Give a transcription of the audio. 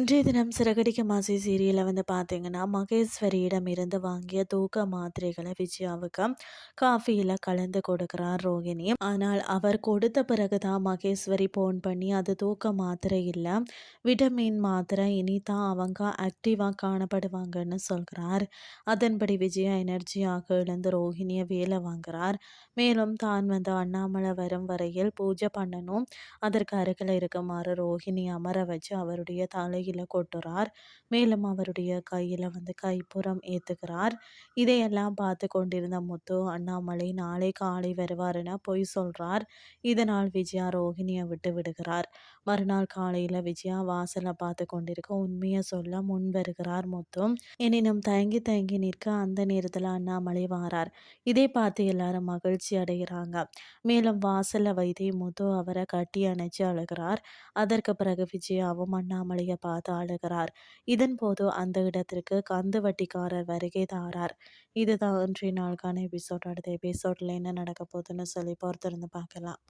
மேலும் சிறகடிக்க மாசி சீரியலில் வந்து பார்த்தீங்கன்னா மகேஸ்வரியிடம் இருந்து வாங்கிய தூக்க மாத்திரைகளை விஜயாவுக்கு காஃபியில் கலந்து கொடுக்கிறார் ரோகிணி. ஆனால் அவர் கொடுத்த பிறகுதான் மகேஸ்வரி ஃபோன் பண்ணி அது தூக்க மாத்திரை இல்லை. விட்டமின் மாத்திரை இனி தான் அவங்க ஆக்டிவாக காணப்படுவாங்கன்னு சொல்கிறார். அதன்படி விஜயா எனர்ஜியாக இழந்து ரோஹிணியை வேலை வாங்குறார். மேலும் தான் வந்து அண்ணாமலை வரும் வரையில் பூஜை பண்ணணும். அதற்கு அருகில் இருக்குமாறு ரோஹிணி அமர வச்சு அவருடைய கையில் கொட்டுறார். மேலும் அவருடைய கையில் வந்து கைப்புறம் ஏற்றுக்கிறார் இதையெல்லாம் பார்த்து கொண்டிருந்த முத்து அண்ணாமலை நாளை காலை வருவாருன்னு பொய் சொல்கிறார் இதனால் விஜயா ரோஹிணியை விட்டு விடுகிறார். மறுநாள் காலையில் விஜயா வாசலை பார்த்து கொண்டிருக்க உண்மையை சொல்ல முன் வருகிறார் முத்து. எனினும் தயங்கி தயங்கி நிற்க அந்த நேரத்தில் அண்ணாமலை வாரார். இதை பார்த்து எல்லாரும் மகிழ்ச்சி அடைகிறாங்க. மேலும் வாசல்ல வைத்தே முத்து அவரை கட்டி அணைச்சு அழுகிறார். அதற்கு பிறகு விஜயாவும் அண்ணாமலையை பார்த்து அழுகிறார் இதன்போது அந்த இடத்திற்கு கந்து வட்டிக்காரர் வருகை தாரார். இதுதான் இன்றைய நாளுக்கான எபிசோட். அடுத்த எபிசோட்ல என்ன நடக்க போகுதுன்னு சொல்லி பொறுத்திருந்து பார்க்கலாம்.